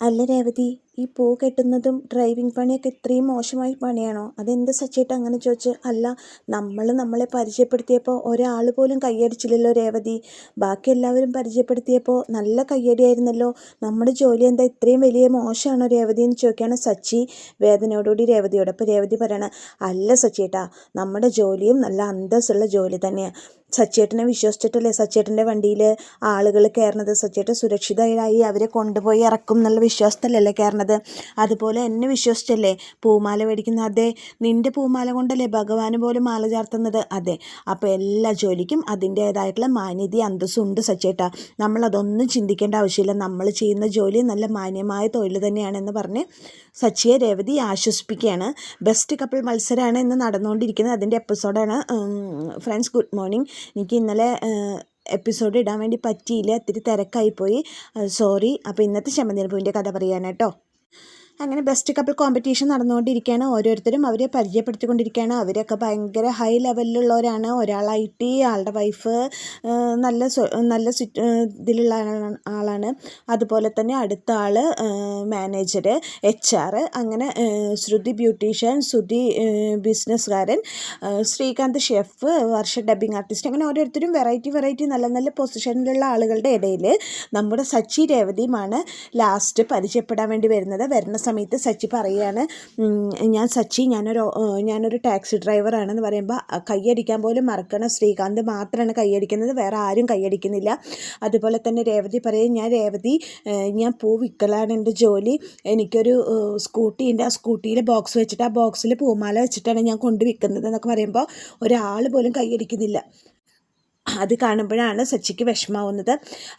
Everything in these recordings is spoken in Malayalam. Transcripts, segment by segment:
അല്ല രേവതി ഈ പൂ കെട്ടുന്നതും ഡ്രൈവിംഗ് പണിയൊക്കെ ഇത്രയും മോശമായ പണിയാണോ? അതെന്ത് സച്ചേട്ട അങ്ങനെ ചോദിച്ച്? അല്ല നമ്മൾ നമ്മളെ പരിചയപ്പെടുത്തിയപ്പോൾ ഒരാൾ പോലും കൈയടിച്ചില്ലല്ലോ രേവതി. ബാക്കി എല്ലാവരും പരിചയപ്പെടുത്തിയപ്പോൾ നല്ല കയ്യടിയായിരുന്നല്ലോ. നമ്മുടെ ജോലി എന്താ ഇത്രയും വലിയ മോശമാണോ രേവതി എന്ന് ചോദിക്കുകയാണ് സച്ചി. വേദനയോടുകൂടി രേവതിയോട്. അപ്പോൾ രേവതി പറയണ അല്ല സച്ചേട്ടാ നമ്മുടെ ജോലിയും നല്ല അന്തസ്സുള്ള ജോലി തന്നെയാണ് സച്ചേട്ടനെ വിശ്വസിച്ചിട്ടല്ലേ സച്ചേട്ടന്റെ വണ്ടിയിൽ ആളുകൾ കയറണത് സച്ചേട്ടൻ സുരക്ഷിതരായി അവരെ കൊണ്ടുപോയി ഇറക്കും എന്നുള്ള വിശ്വാസത്തിലല്ലേ കയറണത് അതുപോലെ എന്നെ വിശ്വസിച്ചല്ലേ? പൂമാല മേടിക്കുന്ന അതെ നിന്റെ പൂമാല കൊണ്ടല്ലേ ഭഗവാന് പോലും മാല ചാർത്തുന്നത്? അതെ. അപ്പോൾ എല്ലാ ജോലിക്കും അതിന്റേതായിട്ടുള്ള മാന്യത അന്തസ്സും ഉണ്ട് സച്ചേട്ടാ. നമ്മളതൊന്നും ചിന്തിക്കേണ്ട ആവശ്യമില്ല. നമ്മൾ ചെയ്യുന്ന ജോലി നല്ല മാന്യമായ തൊഴിൽ തന്നെയാണെന്ന് പറഞ്ഞ് സച്ചിയെ രേവതി ആശ്വസിപ്പിക്കുകയാണ്. ബെസ്റ്റ് കപ്പിൾ മത്സരമാണ് ഇന്ന് നടന്നുകൊണ്ടിരിക്കുന്നത്. അതിന്റെ എപ്പിസോഡാണ് ഫ്രണ്ട്സ് ഗുഡ് മോർണിംഗ് എനിക്ക് ഇന്നലെ എപ്പിസോഡ് ഇടാൻ വേണ്ടി പറ്റിയില്ല. ഇത്തിരി തിരക്കായിപ്പോയി. സോറി അപ്പോൾ ഇന്നത്തെ ചമ്മന്തിരപ്പൂവിന്റെ കഥ പറയാനാട്ടോ. അങ്ങനെ ബെസ്റ്റ് കപ്പിൾ കോമ്പറ്റീഷൻ നടന്നുകൊണ്ടിരിക്കുകയാണ്. ഓരോരുത്തരും അവരെ പരിചയപ്പെടുത്തിക്കൊണ്ടിരിക്കുകയാണ്. അവരൊക്കെ ഭയങ്കര ഹൈ ലെവലിലുള്ളവരാണ് ഒരാൾ ഐ ടി ആളുടെ വൈഫ് നല്ല നല്ല ഇതിലുള്ള ആളാണ് അതുപോലെ തന്നെ അടുത്ത ആൾ മാനേജർ എച്ച് ആർ അങ്ങനെ ശ്രുതി ബ്യൂട്ടീഷ്യൻ ശ്രുതി ബിസിനസ്സുകാരൻ Srikanth chef Varsha dubbing artist അങ്ങനെ ഓരോരുത്തരും വെറൈറ്റി വെറൈറ്റി നല്ല നല്ല പൊസിഷനിലുള്ള ആളുകളുടെ ഇടയിൽ നമ്മുടെ സച്ചി രേവതിയുമാണ് ലാസ്റ്റ് പരിചയപ്പെടാൻ വേണ്ടി വരുന്നത്. വരുന്ന സമയത്ത് സച്ചി പറയുകയാണ് ഞാൻ സച്ചി ഞാനൊരു ഞാനൊരു ടാക്സി ഡ്രൈവറാണെന്ന് പറയുമ്പോൾ കൈയടിക്കാൻ പോലും മറക്കണം. ശ്രീകാന്ത് മാത്രമാണ് കൈയടിക്കുന്നത് വേറെ ആരും കൈയടിക്കുന്നില്ല. അതുപോലെ തന്നെ രേവതി പറയും ഞാൻ രേവതി ഞാൻ പൂ വിൽക്കലാണ് എന്റെ ജോലി. എനിക്കൊരു സ്കൂട്ടി ഉണ്ട് ആ സ്കൂട്ടിയിൽ ബോക്സ് വെച്ചിട്ട് ആ ബോക്സിൽ പൂമാല വെച്ചിട്ടാണ് ഞാൻ കൊണ്ട് വിൽക്കുന്നത് എന്നൊക്കെ പറയുമ്പോൾ ഒരാൾ പോലും കൈയടിക്കുന്നില്ല. അത് കാണുമ്പോഴാണ് സച്ചിക്ക് വിഷമാവുന്നത്.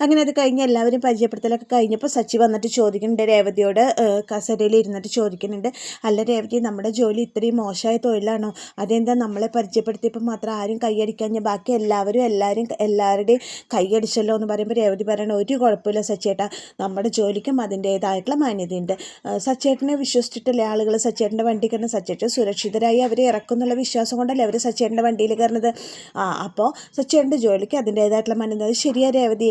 അങ്ങനെ അത് കഴിഞ്ഞ് എല്ലാവരും പരിചയപ്പെടുത്തലൊക്കെ കഴിഞ്ഞപ്പോൾ സച്ചി വന്നിട്ട് ചോദിക്കുന്നുണ്ട് രേവതിയോട് കസരയിൽ ഇരുന്നിട്ട് ചോദിക്കുന്നുണ്ട് അല്ല രേവതി നമ്മുടെ ജോലി ഇത്രയും മോശമായ തൊഴിലാണോ? അതെന്താ നമ്മളെ പരിചയപ്പെടുത്തിയപ്പോൾ മാത്രം ആരും കൈയടിക്കാഞ്ഞ ബാക്കി എല്ലാവരും എല്ലാവരും എല്ലാവരുടെയും കൈയടിച്ചല്ലോ എന്ന് പറയുമ്പോൾ രേവതി പറയണ ഒരു കുഴപ്പമില്ല സച്ചേട്ടാ. നമ്മുടെ ജോലിക്കും അതിന്റേതായിട്ടുള്ള മാന്യതയുണ്ട്. സച്ചേട്ടനെ വിശ്വസിച്ചിട്ടല്ലേ ആളുകൾ സച്ചേട്ടന്റെ വണ്ടി കയറുന്ന സച്ചേട്ടൻ സുരക്ഷിതരായി അവരെ ഇറക്കുന്നുള്ള വിശ്വാസം കൊണ്ടല്ലേ അവർ സച്ചേട്ടന്റെ വണ്ടിയിൽ കയറുന്നത്? ആ അപ്പോൾ സച്ചേട്ടന്റെ ജോലിക്ക് അതിന്റേതായിട്ടുള്ള മാന്യത. ശരിയായ രേവതി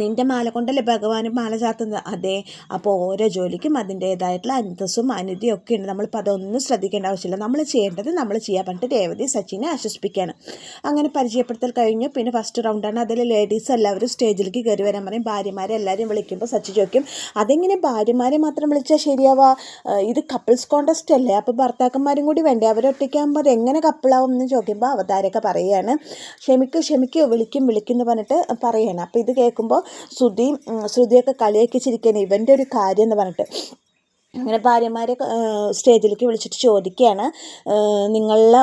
നിന്റെ മാല കൊണ്ടല്ലേ ഭഗവാനും മാല ചാർത്തുന്നത് അതെ. അപ്പോൾ ഓരോ ജോലിക്കും അതിന്റേതായിട്ടുള്ള അന്തസ്സും അനുതിയും ഒക്കെ ഉണ്ട് നമ്മളിപ്പോൾ അതൊന്നും ശ്രദ്ധിക്കേണ്ട ആവശ്യമില്ല. നമ്മൾ ചെയ്യേണ്ടത് നമ്മൾ ചെയ്യാൻ പറഞ്ഞിട്ട് രേവതി സച്ചിനെ ആശ്വസിപ്പിക്കുകയാണ് അങ്ങനെ പരിചയപ്പെടുത്തൽ കഴിഞ്ഞു. പിന്നെ ഫസ്റ്റ് റൗണ്ടാണ് അതിൽ ലേഡീസ് എല്ലാവരും സ്റ്റേജിലേക്ക് കയറി വരാൻ പറയും. ഭാര്യമാരെ എല്ലാവരും വിളിക്കുമ്പോൾ സച്ചി ചോദിക്കും അതെങ്ങനെ ഭാര്യമാരെ മാത്രം വിളിച്ചാൽ ശരിയാവാ? ഇത് കപ്പിൾസ് കോൺടെസ്റ്റ് അല്ലേ? അപ്പോൾ ഭർത്താക്കന്മാരും കൂടി വേണ്ടേ? അവരൊറ്റയ്ക്കാകുമ്പോൾ അത് എങ്ങനെ കപ്പിളാവും എന്ന് ചോദിക്കുമ്പോൾ അവതാരൊക്കെ പറയുകയാണ് ക്ഷമിക്കൂ ക്ഷമിക്കൂ. വിളിക്കും വിളിക്കും എന്ന് പറഞ്ഞിട്ട് പറയുകയാണ് അപ്പോൾ ഇത് കേൾക്കുമ്പോൾ നോക്കുമ്പോൾ ശ്രുതിയും ശ്രുതിയൊക്കെ കളിയാക്കി ചിരിക്കുകയാണ് ഇവന്റെ ഒരു കാര്യം എന്ന് പറഞ്ഞിട്ട്. അങ്ങനെ ഭാര്യമാരെ സ്റ്റേജിലേക്ക് വിളിച്ചിട്ട് ചോദിക്കുകയാണ് നിങ്ങളുടെ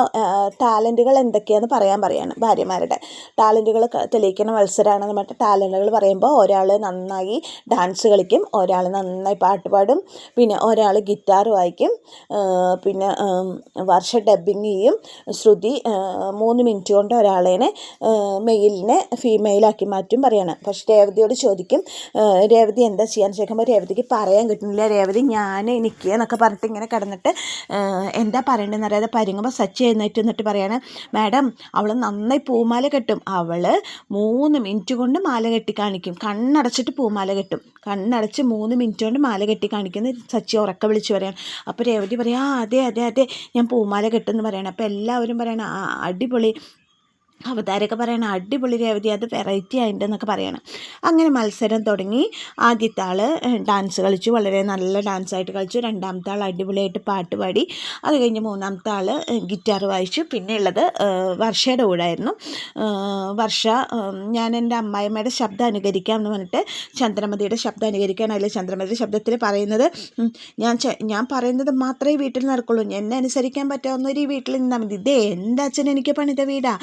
ടാലന്റുകൾ എന്തൊക്കെയാണെന്ന് പറയാൻ പറയാണ് ഭാര്യമാരുടെ. ടാലന്റുകൾ തെളിയിക്കുന്ന മത്സരമാണെന്ന് പറഞ്ഞിട്ട് ടാലന്റുകൾ പറയുമ്പോൾ ഒരാൾ നന്നായി ഡാൻസ് കളിക്കും ഒരാൾ നന്നായി പാട്ട് പാടും പിന്നെ ഒരാൾ ഗിറ്റാർ വായിക്കും പിന്നെ വർഷ ഡബിങ് ചെയ്യും. ശ്രുതി മൂന്ന് മിനിറ്റ് കൊണ്ട് ഒരാളേനെ മെയിലിനെ ഫീമെയിലാക്കി മാറ്റും പറയാണ്. പക്ഷേ രേവതിയോട് ചോദിക്കും രേവതി എന്താ ചെയ്യാൻ ചോദിക്കുമ്പോൾ രേവതിക്ക് പറയാൻ കിട്ടുന്നില്ല. രേവതി ഞാൻ ഞാൻ എനിക്ക് എന്നൊക്കെ പറഞ്ഞിട്ട് ഇങ്ങനെ കിടന്നിട്ട് എന്താ പറയേണ്ടതെന്ന് അറിയാതെ പരുങ്ങുമ്പോൾ സച്ച് എഴുന്നേറ്റ് എന്നിട്ട് പറയാണ് മാഡം അവൾ നന്നായി പൂമാല കെട്ടും. അവൾ മൂന്ന് മിനിറ്റ് കൊണ്ട് മാല കെട്ടി കാണിക്കും. കണ്ണടച്ചിട്ട് പൂമാല കെട്ടും. കണ്ണടച്ച് മൂന്ന് മിനിറ്റ് കൊണ്ട് മാല കെട്ടി കാണിക്കുന്ന സച്ചി ഉറക്ക വിളിച്ച് പറയാണ്. അപ്പോൾ രേവതി പറയാം ആ അതെ അതെ അതെ ഞാൻ പൂമാല കെട്ടുമെന്ന് പറയണം. അപ്പോൾ എല്ലാവരും പറയണം അടിപൊളി. അവതാരൊക്കെ പറയണം അടിപൊളി രേവതി അത് വെറൈറ്റി ആയിട്ടുണ്ടെന്നൊക്കെ പറയണം. അങ്ങനെ മത്സരം തുടങ്ങി. ആദ്യത്തെ ആൾ ഡാൻസ് കളിച്ചു. വളരെ നല്ല ഡാൻസായിട്ട് കളിച്ചു. രണ്ടാമത്തെ ആൾ അടിപൊളിയായിട്ട് പാട്ട് പാടി. അത് കഴിഞ്ഞ് മൂന്നാമത്തെ ആൾ ഗിറ്റാർ വായിച്ചു. പിന്നെ ഉള്ളത് വർഷയുടെ കൂടായിരുന്നു. വർഷ ഞാൻ എന്റെ അമ്മായിമ്മയുടെ ശബ്ദം അനുകരിക്കാം എന്ന് പറഞ്ഞിട്ട് ചന്ദ്രമതിയുടെ ശബ്ദം അനുകരിക്കാൻ അതിൽ ചന്ദ്രമതിയുടെ ശബ്ദത്തിൽ പറയുന്നത് ഞാൻ ഞാൻ പറയുന്നത് മാത്രമേ വീട്ടിൽ നടക്കുള്ളൂ. എന്നെ അനുസരിക്കാൻ പറ്റാവുന്ന ഒരു വീട്ടിൽ നിന്നാൽ മതി. ഇതേ എന്റെ അച്ഛൻ എനിക്ക് പണിത വീടാ.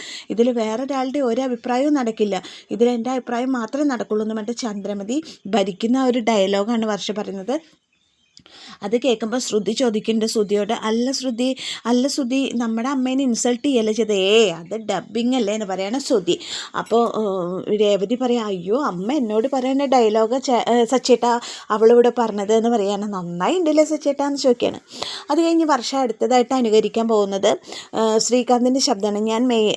ഇതിൽ വേറൊരാളുടെ ഒരഭിപ്രായവും നടക്കില്ല. ഇതിൽ എന്റെ അഭിപ്രായം മാത്രമേ നടക്കുള്ളൂ എന്ന് പറഞ്ഞിട്ട് ചന്ദ്രമതി ഭരിക്കുന്ന ഒരു ഡയലോഗാണ് വർഷ പറയുന്നത്. അത് കേൾക്കുമ്പോൾ ശ്രുതി ചോദിക്കുന്നുണ്ട് ശ്രുതിയോട് അല്ല ശ്രുതി അല്ല ശ്രുതി നമ്മുടെ അമ്മേനെ ഇൻസൾട്ട് ചെയ്യല്ലേ ചെയ്ത്? ഏ അത് ഡബ്ബിങ് അല്ലേ എന്ന് പറയണ ശ്രുതി. അപ്പോൾ രേവതി പറയാം അയ്യോ അമ്മ എന്നോട് പറയുന്ന ഡയലോഗ് സച്ചേട്ടാ അവളിവിടെ പറഞ്ഞത് എന്ന് പറയാണ്. നന്നായി ഉണ്ടല്ലേ സച്ചേട്ടാ? എന്ന് ചോദിക്കുകയാണ് അത് കഴിഞ്ഞ് വർഷം അടുത്തതായിട്ട് അനുകരിക്കാൻ പോകുന്നത് ശ്രീകാന്തിന്റെ ശബ്ദമാണ്. ഞാൻ മെയ്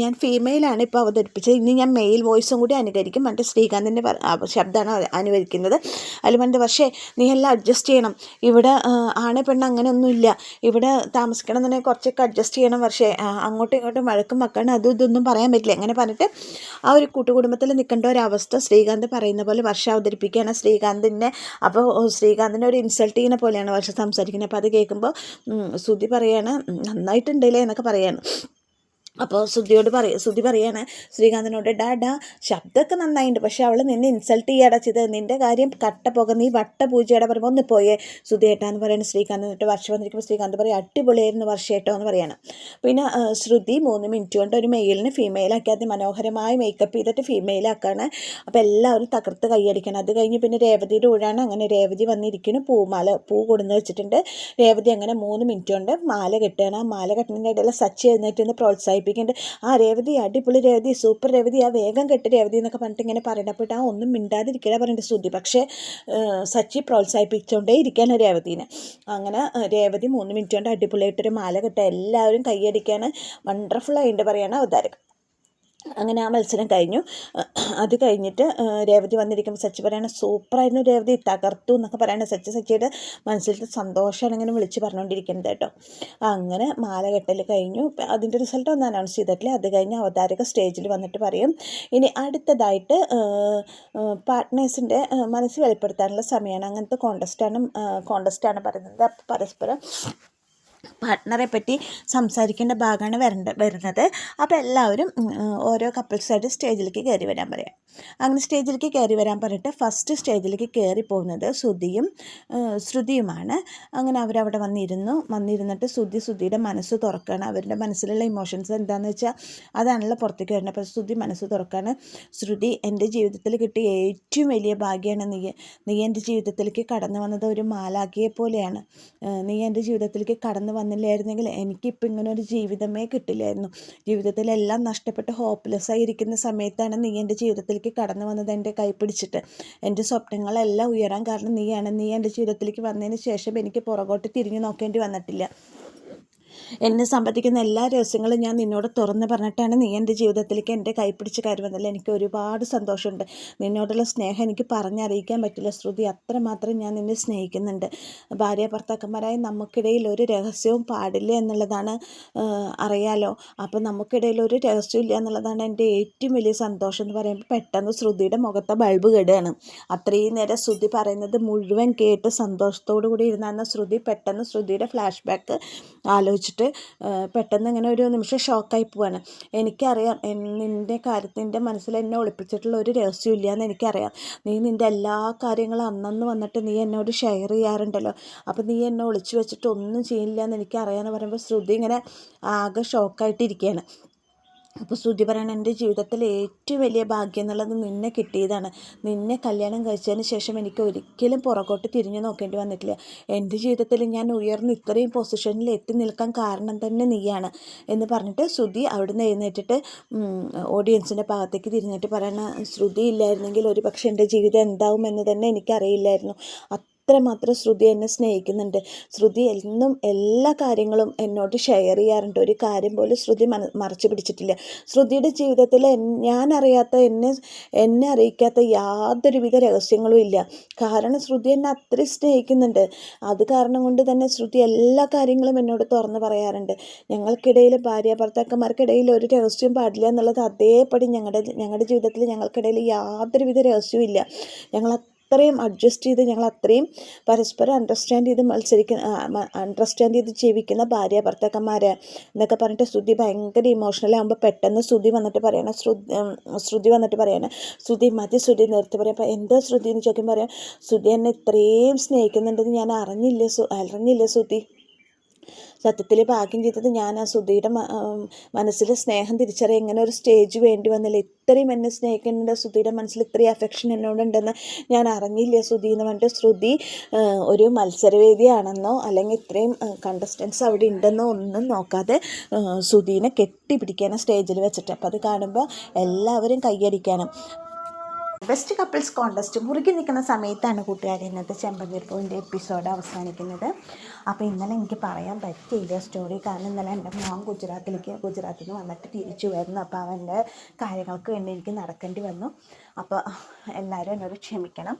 ഞാൻ ഫീമെയിലാണ് ഇപ്പോൾ അവതരിപ്പിച്ചത്. ഇനി ഞാൻ മെയിൽ വോയിസും കൂടി അനുകരിക്കും. മറ്റേ ശ്രീകാന്തിന്റെ ശബ്ദമാണ് അനുകരിക്കുന്നത്. അതിൽ പണ്ട് പക്ഷേ നീ എല്ലാം അഡ്ജസ്റ്റ് ചെയ്യണം. ഇവിടെ ആണ് പെണ്ണ് അങ്ങനെയൊന്നുമില്ല ഇവിടെ താമസിക്കണം എന്നുണ്ടെങ്കിൽ കുറച്ചൊക്കെ അഡ്ജസ്റ്റ് ചെയ്യണം. പക്ഷേ അങ്ങോട്ടും ഇങ്ങോട്ടും വഴക്കും വെക്കണം അതും ഇതൊന്നും പറയാൻ പറ്റില്ല. അങ്ങനെ പറഞ്ഞിട്ട് ആ ഒരു കൂട്ടുകുടുംബത്തിൽ നിൽക്കേണ്ട ഒരവസ്ഥ ശ്രീകാന്ത് പറയുന്ന പോലെ വർഷ അവതരിപ്പിക്കുകയാണ്. ശ്രീകാന്തിനെ അപ്പോൾ ശ്രീകാന്തിനെ ഒരു ഇൻസൾട്ട് ചെയ്യുന്ന പോലെയാണ് വർഷ സംസാരിക്കുന്നത്. അപ്പോൾ അത് കേൾക്കുമ്പോൾ ശ്രുതി പറയാണ് നന്നായിട്ടുണ്ടല്ലേ എന്നൊക്കെ പറയാണ്. അപ്പോൾ ശ്രുതിയോട് പറയും ശ്രുതി പറയാണ് ശ്രീകാന്തിനോട് ഡാ ശബ്ദമൊക്കെ നന്നായിട്ടുണ്ട് പക്ഷെ അവൾ നിന്നെ ഇൻസൾട്ട് ചെയ്യാടാ ചെയ്ത്. നിന്റെ കാര്യം കട്ട പോക നീ വട്ട പൂജയുടെ പറയുമ്പോൾ ഒന്ന് പോയേ. ശ്രുതിയേട്ടാന്ന് പറയുന്നത് ശ്രീകാന്ത്. എന്നിട്ട് വർഷം വന്നിരിക്കുമ്പോൾ ശ്രീകാന്ത് പറയും അടിപൊളിയായിരുന്നു വർഷേട്ടോ എന്ന് പറയുകയാണ് പിന്നെ ശ്രുതി മൂന്ന് മിനിറ്റ് കൊണ്ട് ഒരു മെയിലിന് ഫീമെയിലാക്കി അത് മനോഹരമായി മേക്കപ്പ് ചെയ്തിട്ട് ഫീമെയിലാക്കാണ് അപ്പോൾ എല്ലാവരും തകർത്ത് കൈയടിക്കണം. അത് കഴിഞ്ഞ് പിന്നെ രേവതിയുടെ ഊഴാണ് അങ്ങനെ രേവതി വന്നിരിക്കുന്നു. പൂമാല പൂ കൊടുന്ന് വെച്ചിട്ടുണ്ട്. രേവതി അങ്ങനെ മൂന്ന് മിനിറ്റ് കൊണ്ട് മാല കെട്ടുകയാണ്. ആ മാല കെട്ടുന്നതിന്റെ ഇടയിൽ സച്ചി എഴുന്നേറ്റ് നിന്ന് പ്രോത്സാഹിപ്പിക്കും. പ്രോത്സാഹിപ്പിക്കേണ്ടത് ആ രേവതി അടിപൊളി രേവതി സൂപ്പർ രേവതി ആ വേഗം കെട്ട് രേവതി എന്നൊക്കെ പറഞ്ഞിട്ട് ഇങ്ങനെ പറയണപ്പോട്ട് ആ ഒന്നും മിണ്ടാതിരിക്കില്ല പറഞ്ഞിട്ട് ശ്രുതി. പക്ഷേ സച്ചി പ്രോത്സാഹിപ്പിച്ചുകൊണ്ടേ ഇരിക്കുകയാണ് രേവതിനെ. അങ്ങനെ രേവതി മൂന്ന് മിനിറ്റ് കൊണ്ട് അടിപൊളിയായിട്ടൊരു മാല കെട്ടുക എല്ലാവരും കൈയടിക്കാണ്. വണ്ടർഫുൾ ആയിട്ട് പറയുകയാണ് അവതാരകം അങ്ങനെ ആ മത്സരം കഴിഞ്ഞു. അത് കഴിഞ്ഞിട്ട് രേവതി വന്നിരിക്കുമ്പോൾ സച്ചി പറയണ സൂപ്പറായിരുന്നു രേവതി തകർത്തു എന്നൊക്കെ പറയണ സച്ചി. സച്ചിയുടെ മനസ്സിലത്തെ സന്തോഷമാണ് ഇങ്ങനെ വിളിച്ച് പറഞ്ഞുകൊണ്ടിരിക്കുന്നത് കേട്ടോ. അങ്ങനെ മാല കെട്ടൽ കഴിഞ്ഞു. അതിന്റെ റിസൾട്ട് ഒന്ന് അനൗൺസ് ചെയ്തിട്ടില്ല? അത് കഴിഞ്ഞ് അവതാരക സ്റ്റേജിൽ വന്നിട്ട് പറയും ഇനി അടുത്തതായിട്ട് പാർട്ട്നേഴ്സിന്റെ മനസ്സ് വെളിപ്പെടുത്താനുള്ള സമയമാണ്. അങ്ങനത്തെ കോണ്ടസ്റ്റാണ് കോണ്ടസ്റ്റാണ് പറയുന്നത്. പരസ്പരം പാർട്ട്ണറെ പറ്റി സംസാരിക്കേണ്ട ഭാഗമാണ് വരേണ്ട വരുന്നത്. അപ്പോൾ എല്ലാവരും ഓരോ കപ്പിൾസായിട്ട് സ്റ്റേജിലേക്ക് കയറി വരാൻ പറയാം. അങ്ങനെ സ്റ്റേജിലേക്ക് കയറി വരാൻ പറഞ്ഞിട്ട് ഫസ്റ്റ് സ്റ്റേജിലേക്ക് കയറി പോകുന്നത് ശ്രുതിയും ശ്രുതിയുമാണ്. അങ്ങനെ അവരവിടെ വന്നിരുന്നു. വന്നിരുന്നിട്ട് ശ്രുതി ശ്രുതിയുടെ മനസ്സ് തുറക്കുകയാണ് അവരുടെ മനസ്സിലുള്ള ഇമോഷൻസ് എന്താണെന്ന് വെച്ചാൽ അതാണല്ലോ പുറത്തേക്ക് വരുന്നത്. അപ്പോൾ ശ്രുതി മനസ്സ് തുറക്കുകയാണ് ശ്രുതി എന്റെ ജീവിതത്തിൽ കിട്ടിയ ഏറ്റവും വലിയ ഭാഗ്യമാണ് നീ. നീ എന്റെ ജീവിതത്തിലേക്ക് കടന്നു വന്നത് ഒരു മാലാക്കിയെ പോലെയാണ്. നീ എന്റെ ജീവിതത്തിലേക്ക് കടന്നു വന്നില്ലായിരുന്നെങ്കിൽ എനിക്കിപ്പോൾ ഇങ്ങനെ ഒരു ജീവിതമേ കിട്ടില്ലായിരുന്നു. ജീവിതത്തിലെല്ലാം നഷ്ടപ്പെട്ട് ഹോപ്പ്ലെസ് ആയിരിക്കുന്ന സമയത്താണ് നീ എന്റെ ജീവിതത്തിലേക്ക് കടന്നു വന്നത് എന്റെ കൈ പിടിച്ചിട്ട്. എന്റെ സ്വപ്നങ്ങളെല്ലാം ഉയരാൻ കാരണം നീയാണ്. നീ എന്റെ ജീവിതത്തിലേക്ക് വന്നതിന് ശേഷം എനിക്ക് പുറകോട്ട് തിരിഞ്ഞു നോക്കേണ്ടി വന്നിട്ടില്ല. എന്നെ സംബന്ധിക്കുന്ന എല്ലാ രഹസ്യങ്ങളും ഞാൻ നിന്നോട് തുറന്ന് പറഞ്ഞിട്ടാണ് നീ എന്റെ ജീവിതത്തിലേക്ക് എന്റെ കൈപ്പിടിച്ച് കയറി വന്നതിൽ എനിക്ക് ഒരുപാട് സന്തോഷമുണ്ട്. നിന്നോടുള്ള സ്നേഹം എനിക്ക് പറഞ്ഞറിയിക്കാൻ പറ്റില്ല. ശ്രുതി അത്രമാത്രം ഞാൻ നിന്നെ സ്നേഹിക്കുന്നുണ്ട്. ഭാര്യ ഭർത്താക്കന്മാരായി നമുക്കിടയിൽ ഒരു രഹസ്യവും പാടില്ല എന്നുള്ളതാണ് അറിയാലോ. അപ്പോൾ നമുക്കിടയിൽ ഒരു രഹസ്യവും ഇല്ല എന്നുള്ളതാണ് എന്റെ ഏറ്റവും വലിയ സന്തോഷം എന്ന് പറയുമ്പോൾ പെട്ടെന്ന് ശ്രുതിയുടെ മുഖത്തെ ബൾബ് കെടുകയാണ്. അത്രയും നേരം ശ്രുതി പറയുന്നത് മുഴുവൻ കേട്ട് സന്തോഷത്തോടു കൂടി ഇരുന്ന ശ്രുതി പെട്ടെന്ന് ശ്രുതിയുടെ ഫ്ലാഷ് ബാക്ക് ആലോചിച്ചിട്ട് വെച്ചിട്ട് പെട്ടെന്ന് ഇങ്ങനെ ഒരു നിമിഷം ഷോക്കായി പോവാണ്. എനിക്കറിയാം നിന്റെ കാര്യത്തിൽ നിന്റെ മനസ്സിൽ എന്നെ ഒളിപ്പിച്ചിട്ടുള്ള ഒരു രഹസ്യമില്ല എന്ന് എനിക്കറിയാം. നീ നിന്റെ എല്ലാ കാര്യങ്ങളും അന്നന്ന് വന്നിട്ട് നീ എന്നോട് ഷെയർ ചെയ്യാറുണ്ടല്ലോ. അപ്പോൾ നീ എന്നെ ഒളിച്ചു വെച്ചിട്ട് ഒന്നും ചെയ്യില്ല എന്ന് എനിക്കറിയാമെന്ന് പറയുമ്പോൾ ശ്രുതി ഇങ്ങനെ ആകെ ഷോക്കായിട്ടിരിക്കുകയാണ് അപ്പോൾ ശ്രുതി പറയണം എന്റെ ജീവിതത്തിൽ ഏറ്റവും വലിയ ഭാഗ്യം എന്നുള്ളത് നിന്നെ കിട്ടിയതാണ്. നിന്നെ കല്യാണം കഴിച്ചതിന് ശേഷം എനിക്ക് ഒരിക്കലും പുറകോട്ട് തിരിഞ്ഞു നോക്കേണ്ടി വന്നിട്ടില്ല. എന്റെ ജീവിതത്തിൽ ഞാൻ ഉയർന്ന് ഇത്രയും പൊസിഷനിൽ എത്തി നിൽക്കാൻ കാരണം തന്നെ നീയാണ് എന്ന് പറഞ്ഞിട്ട് ശ്രുതി അവിടുന്ന് എഴുന്നേറ്റിട്ട് ഓഡിയൻസിന്റെ ഭാഗത്തേക്ക് തിരിഞ്ഞിട്ട് പറയണ ശ്രുതി ഇല്ലായിരുന്നെങ്കിൽ ഒരു പക്ഷേ എന്റെ ജീവിതം എന്താവുമെന്ന് തന്നെ എനിക്കറിയില്ലായിരുന്നു. അത്രമാത്രം ശ്രുതി എന്നെ സ്നേഹിക്കുന്നുണ്ട്. ശ്രുതി എന്നും എല്ലാ കാര്യങ്ങളും എന്നോട് ഷെയർ ചെയ്യാറുണ്ട്. ഒരു കാര്യം പോലും ശ്രുതി മറച്ചു പിടിച്ചിട്ടില്ല. ശ്രുതിയുടെ ജീവിതത്തിൽ ഞാൻ അറിയാത്ത എന്നെ എന്നെ അറിയിക്കാത്ത യാതൊരുവിധ രഹസ്യങ്ങളും ഇല്ല. കാരണം ശ്രുതി എന്നെ അത്രയും സ്നേഹിക്കുന്നുണ്ട്. അത് കാരണം കൊണ്ട് തന്നെ ശ്രുതി എല്ലാ കാര്യങ്ങളും എന്നോട് തുറന്നു പറയാറുണ്ട്. ഞങ്ങൾക്കിടയിൽ ഭാര്യ ഭർത്താക്കന്മാർക്കിടയിൽ ഒരു രഹസ്യം പാടില്ല എന്നുള്ളത് അതേപടി ഞങ്ങളുടെ ഞങ്ങളുടെ ജീവിതത്തിൽ ഞങ്ങൾക്കിടയിൽ യാതൊരുവിധ രഹസ്യവും ഇല്ല. ഞങ്ങൾ അത്രയും അഡ്ജസ്റ്റ് ചെയ്ത് ഞങ്ങൾ അത്രയും പരസ്പരം അണ്ടർസ്റ്റാൻഡ് ചെയ്ത് മത്സരിക്കുന്ന അണ്ടർസ്റ്റാൻഡ് ചെയ്ത് ജീവിക്കുന്ന ഭാര്യ ഭർത്താക്കന്മാർ എന്നൊക്കെ പറഞ്ഞിട്ട് ശ്രുതി ഭയങ്കര ഇമോഷണൽ ആകുമ്പോൾ പെട്ടെന്ന് ശ്രുതി വന്നിട്ട് പറയണം ശ്രുതി ശ്രുതി വന്നിട്ട് പറയണം ശ്രുതി മതി ശ്രുതി നിർത്തി പറയാം. അപ്പോൾ എന്താ ശ്രുതി എന്ന് ചോദിക്കുമ്പോൾ പറയാം ശ്രുതി എന്നെ ഇത്രയും സ്നേഹിക്കുന്നുണ്ടെന്ന് ഞാൻ അറിഞ്ഞില്ല അറിഞ്ഞില്ല ശ്രുതി? സത്യത്തിൽ ഭാഗ്യം ചെയ്തത് ഞാൻ ആ സുധിയുടെ മനസ്സിൽ സ്നേഹം തിരിച്ചറിയാൻ ഇങ്ങനെ ഒരു സ്റ്റേജ് വേണ്ടി വന്നില്ല. ഇത്രയും എന്നെ സ്നേഹിക്കുന്നുണ്ട്. സുധിയുടെ മനസ്സിൽ ഇത്രയും അഫെക്ഷൻ എന്നോടുണ്ടെന്ന് ഞാൻ അറിഞ്ഞില്ല സുധി എന്ന് പറഞ്ഞിട്ട്. ശ്രുതി ഒരു മത്സരവേദിയാണെന്നോ അല്ലെങ്കിൽ ഇത്രയും കണ്ടസ്റ്റൻസ് അവിടെ ഉണ്ടെന്നോ ഒന്നും നോക്കാതെ സുധീനെ കെട്ടിപ്പിടിക്കാനാണ് കെട്ടിപ്പിടിക്കാനും സ്റ്റേജിൽ വെച്ചിട്ട്. അപ്പോൾ അത് കാണുമ്പോൾ എല്ലാവരും കൈയടിക്കണം ബെസ്റ്റ് കപ്പിൾസ് കോൺടെസ്റ്റ് മുറുകി നിൽക്കുന്ന സമയത്താണ് കൂട്ടുകാർ ഇന്നത്തെ ചെമ്പന്തിരിപ്പൂവിന്റെ എപ്പിസോഡ് അവസാനിക്കുന്നത്. അപ്പോൾ ഇന്നലെ എനിക്ക് പറയാൻ പറ്റിയില്ല സ്റ്റോറി കാരണം ഇന്നലെ എന്റെ മോൻ ഗുജറാത്തിലേക്ക് ഗുജറാത്തിൽ നിന്ന് വന്നിട്ട് തിരിച്ചു വരുന്നു. അപ്പോൾ അവന്റെ കാര്യങ്ങൾക്ക് വേണ്ടി എനിക്ക് നടക്കേണ്ടി വന്നു. അപ്പോൾ എല്ലാവരും എന്നോട് ക്ഷമിക്കണം.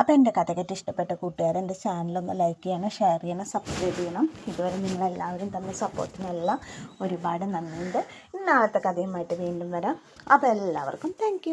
അപ്പോൾ എന്റെ കഥ കേട്ട് ഇഷ്ടപ്പെട്ട കൂട്ടുകാർ എന്റെ ചാനലൊന്ന് ലൈക്ക് ചെയ്യണം ഷെയർ ചെയ്യണം സബ്സ്ക്രൈബ് ചെയ്യണം. ഇതുവരെ നിങ്ങളെല്ലാവരും തന്ന സപ്പോർട്ടിനെല്ലാം ഒരുപാട് നന്ദിയുണ്ട്. ഇന്നാളത്തെ കഥയുമായിട്ട് വീണ്ടും വരാം. അപ്പോൾ എല്ലാവർക്കും താങ്ക്